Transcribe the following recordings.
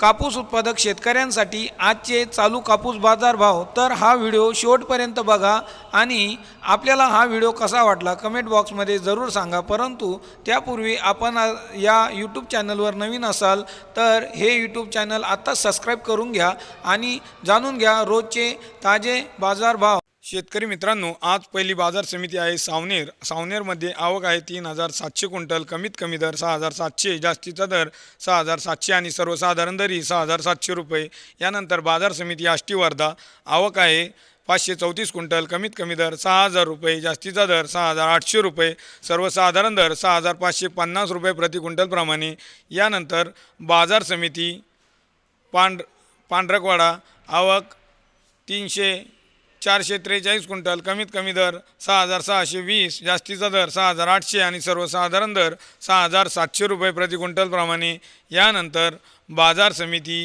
कापूस उत्पादक शेतकऱ्यांसाठी आजचे चालू कापूस बाजार भाव. तर हा व्हिडिओ शेवटपर्यंत बघा आणि आपल्याला हा व्हिडिओ कसा वाटला कमेंट बॉक्समध्ये जरूर सांगा. परंतु त्यापूर्वी आपण या यूट्यूब चॅनलवर नवीन असाल तर हे यूट्यूब चॅनल आत्ताच सबस्क्राईब करून घ्या आणि जाणून घ्या रोजचे ताजे बाजारभाव शेतकरी मित्रांनो आज पहिली बाजार समिती आहे सावनेर. सावनेरमध्ये आवक आहे तीन हजार सातशे क्विंटल कमीत कमी दर सहा हजार सातशे जास्तीचा दर सहा हजार सातशे आणि सर्वसाधारण दरी सहा हजार सातशे रुपये. यानंतर बाजार समिती आष्टी वर्धा आवक आहे पाचशे चौतीस क्विंटल कमीत कमी दर सहा हजार रुपये जास्तीचा दर सहा हजार आठशे रुपये सर्वसाधारण दर सहा हजार पाचशे पन्नास रुपये प्रति क्विंटलप्रमाणे यानंतर बाजार समिती पांढ पांढरकवाडा आवक तीनशे चारशे त्रेचाळीस क्विंटल कमीत कमी दर सहा हजार सहाशे वीस जास्तीचा दर सहा हजार आठशे आणि सर्वसाधारण दर सहा हजार सातशे रुपये प्रति क्विंटलप्रमाणे यानंतर बाजार समिती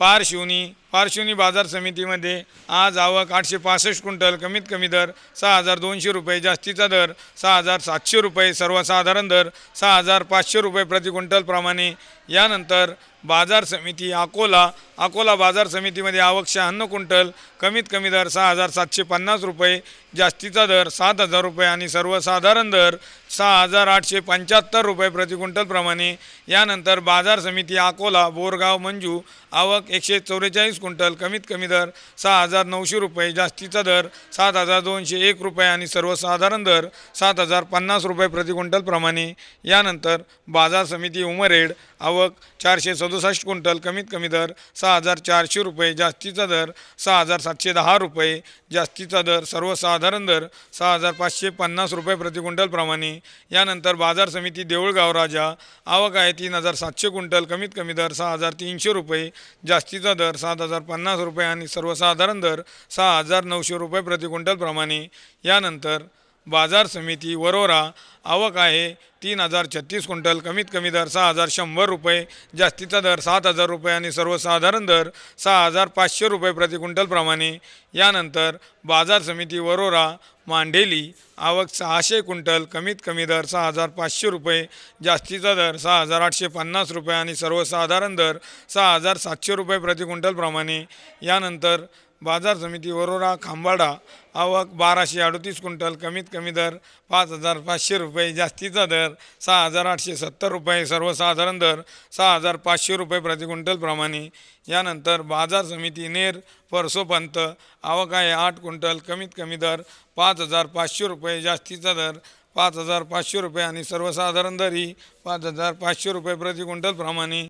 पारशिवनी पारशिवनी बाजार समितीमध्ये आज आवक आठशे पासष्ट क्विंटल कमीत कमी दर सहा हजार दोनशे रुपये जास्तीचा दर सहा हजार सातशे रुपये सर्वसाधारण दर सहा हजार पाचशे रुपये प्रति क्विंटलप्रमाणे यानंतर बाजार समिती अकोला अकोला बाजार समितीमध्ये आवक शहाण्णव क्विंटल कमीत कमी दर सहा हजार सातशे पन्नास रुपये जास्तीचा दर सात हजार रुपये आणि सर्वसाधारण दर सहा हजार आठशे पंच्याहत्तर रुपये प्रति क्विंटलप्रमाणे यानंतर बाजार समिती अकोला बोरगाव मंजू आवक एकशे चौवेचाळीस क्विंटल कमीत कमी दर सहा हजार नऊशे रुपये जास्तीचा दर सात हजार दोनशे एक रुपये आणि सर्वसाधारण दर सात हजार पन्नास रुपये प्रति क्विंटलप्रमाणे यानंतर बाजार समिती उमरेड आवक चारशे सदुसष्ट क्विंटल कमीत कमी दर सहा हजार चारशे रुपये जास्तीचा दर सहा हजार सातशे दहा रुपये जास्तीचा दर सर्वसाधारण दर सहा हजार पाचशे पन्नास रुपये प्रति क्विंटलप्रमाणे यानंतर बाजार समिती देऊळगाव राजा आवक आहे तीन हजार सातशे क्विंटल कमीत कमी दर सहा हजार तीनशे रुपये जास्तीचा दर सात हजार पन्नास रुपये आणि सर्वसाधारण दर सहा हजार नऊशे रुपये प्रति क्विंटलप्रमाणे यानंतर बाजार समिती वरोरा आवक आहे तीन हजार छत्तीस क्विंटल कमीत कमी दर सहा हजार शंभर रुपये जास्तीचा दर सात हजार रुपये आणि सर्वसाधारण दर सहा हजार पाचशे रुपये प्रति क्विंटलप्रमाणे यानंतर बाजार समिती वरोरा मांडेली आवक सहाशे क्विंटल कमीत कमी दर सहा हजार पाचशे रुपये जास्तीचा दर सहा हजार आठशे पन्नास रुपये आणि सर्वसाधारण दर सहा हजार सातशे रुपये प्रति क्विंटलप्रमाणे यानंतर बाजार समिती वरोरा खांबाडा आवक बाराशे अडतीस क्विंटल कमीत कमी दर पाच हजार पाचशे रुपये जास्तीचा दर सहा हजार आठशे सत्तर रुपये सर्वसाधारण दर सहा हजार पाचशे रुपये प्रति क्विंटलप्रमाणे यानंतर बाजार समिती नेर परसोपंत आवक आहे आठ क्विंटल कमीत कमी दर पाच हजार पाचशे रुपये जास्तीचा दर पाच हजार पाचशे रुपये आणि सर्वसाधारण दर ही पाच हजार पाचशे रुपये प्रति क्विंटलप्रमाणे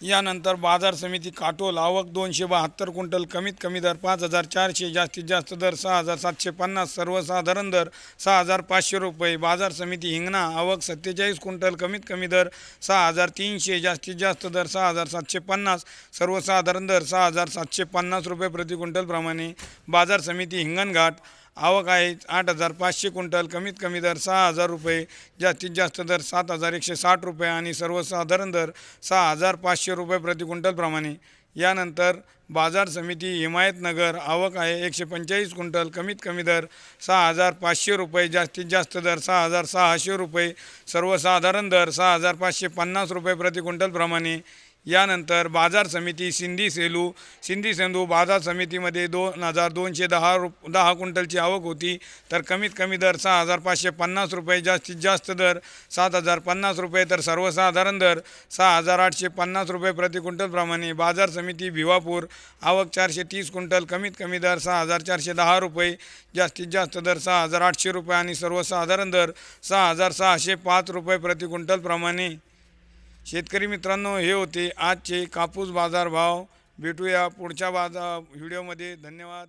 यानंतर बाजार समिती काटोल आवक दोनशे बहात्तर क्विंटल कमीत कमी दर पाच हजार चारशे जास्तीत जास्त दर सहा हजार सातशे पन्नास सर्वसाधारण दर सहा हजार पाचशे रुपये. बाजार समिती हिंगणा आवक सत्तेचाळीस क्विंटल कमीत कमी दर सहा हजार तीनशे जास्तीत जास्त दर सहा हजार सातशे पन्नास सर्वसाधारण दर सहा हजार सातशे पन्नास रुपये प्रति क्विंटलप्रमाणे बाजार समिती हिंगणघाट आवक आहे. आठ हजार पाचशे क्विंटल कमीत कमी दर सहा हजार रुपये जास्तीत जास्त दर सात हजार एकशे साठ रुपये आणि सर्वसाधारण दर सहा हजार पाचशे रुपये प्रति क्विंटलप्रमाणे यानंतर बाजार समिती हिमायतनगर आवक आहे एकशे पंचेचाळीस क्विंटल कमीत कमी दर सहा हजार पाचशे रुपये जास्तीत जास्त दर सहा हजार सहाशे रुपये सर्वसाधारण दर सहा हजार पाचशे पन्नास रुपये प्रति क्विंटलप्रमाणे यानंतर बाजार समिती सिंधी सेलू सिंधी सेंदू बाजार समितीमध्ये दोन हजार दोनशे दहा रुप दहा क्विंटलची आवक होती. तर कमीत कमी दर सहा हजार पाचशे पन्नास रुपये जास्तीत जास्त दर सात हजार पन्नास रुपये तर सर्वसाधारण दर सहा हजार आठशे पन्नास रुपये प्रति क्विंटलप्रमाणे बाजार समिती भिवापूर आवक चारशे तीस क्विंटल कमीत कमी दर सहा हजार चारशे दहा रुपये जास्तीत जास्त दर सहा हजार आठशे रुपये आणि सर्वसाधारण दर सहा हजार सहाशे पाच रुपये प्रति क्विंटलप्रमाणे शेतकरी मित्रांनो हे होते आजचे कापूस बाजार भाव. भेटूया पुढच्या बाजार व्हिडिओमध्ये. धन्यवाद.